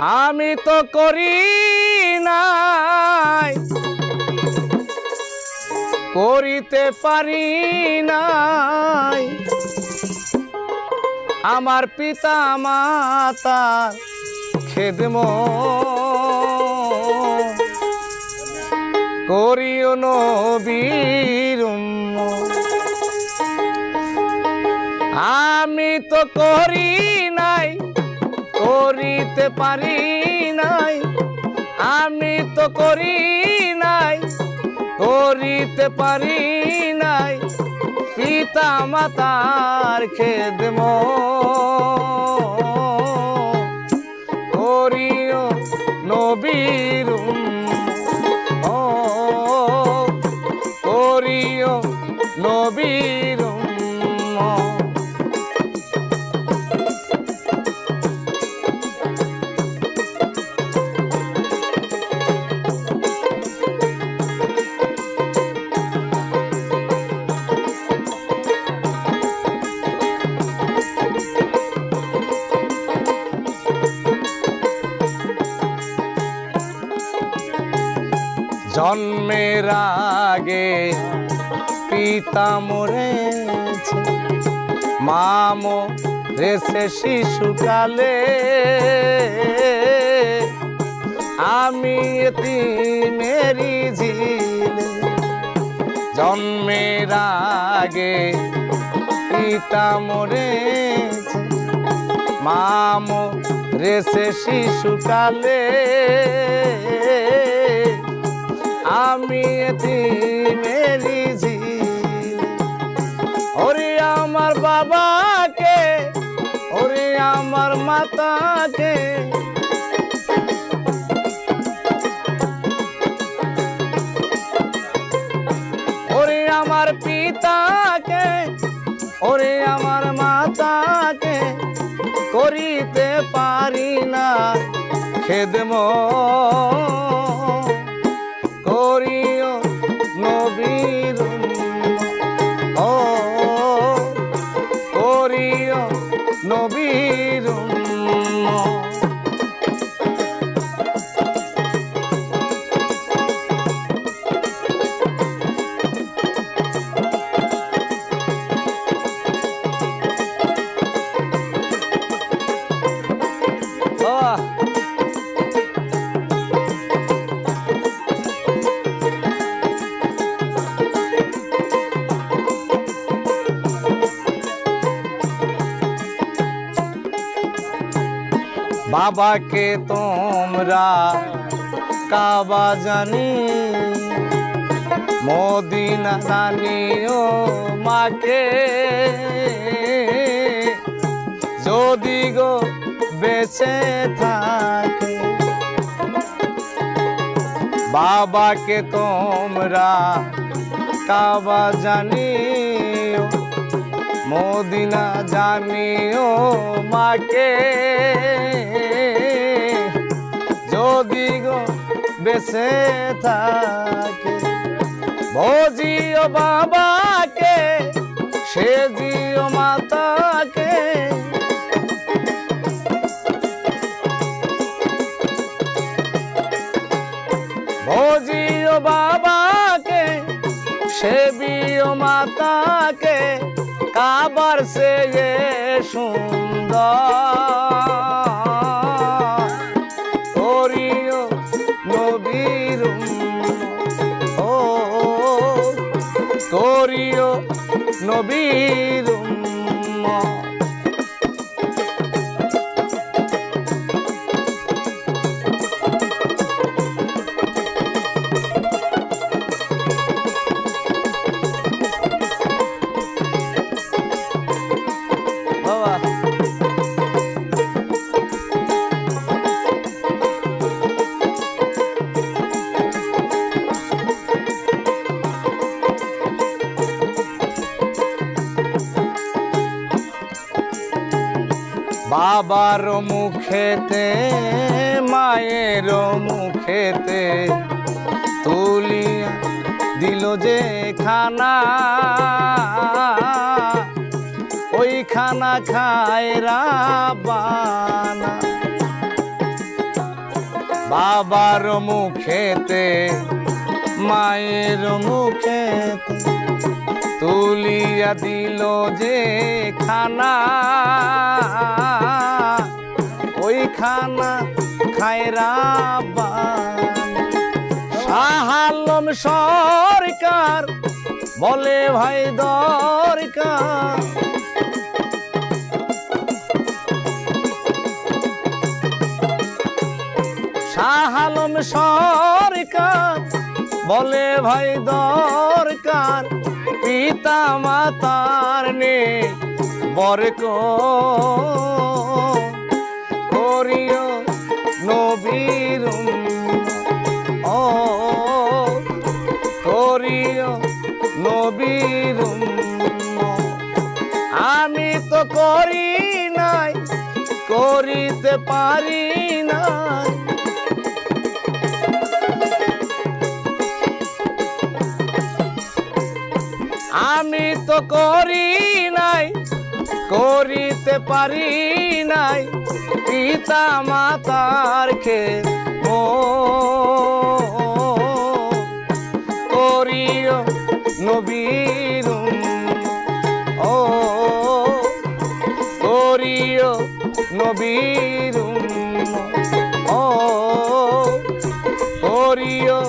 আমি তো করি নাই। করিতে পারি নাই। আমার পিতা মাতা খেদম করিও নবীর। আমি তো করি পারি নাই আমি তো করি নাই করিতে পারি নাই পিতা মাতার খেদম করিও নবীর জন্মের আগে পিতা মরেছে মামো রেসে শিশুকালে আমি মেরি ঝিলে। জন্মের আগে পিতা মরেছে মামো রেসে শিশুকালে আমি এতি মেরি ওরে আমার বাবাকে, ওরে আমার মাতাকে। ওরে আমার পিতাকে, ওরে আমার মাতাকে করিতে পারি না খেদম বাবাকে তোমরা কাবা জানি, মদিনা জানিও মাকে। যদি গো বেঁচে থাকে, বাবাকে তোমরা কাবা জানিও, মদিনা জানিও মাকে। যদি গো বেঁচে থাকে। ভজিও বাবাকে সে জিও মাতাকে। ভজিও বাবাকে, সেবিও মাতাকে। কাবার সে সুন্দর নবীর উম্মত। বাবার মুখেতে, মায়ের মুখেতে তুলিয়া দিল যে খানা। ওই খানা খায় রাবানা বাবার মুখেতে, মায়ের মুখেতে তুলিয়া দিল যে খানা। আহালম সরকার বলে ভাই দরকার। শাহালম সরকার বলে ভাই দরকার। পিতা মাতার নে বরক নবীর ও করিও নবীর আমি তো করি নাই, করিতে পারি নাই। আমি তো করি নাই, করিতে পারি নাই। পিতা মাতার খে ও করিও নবীর ও করিও নবীর ও করিও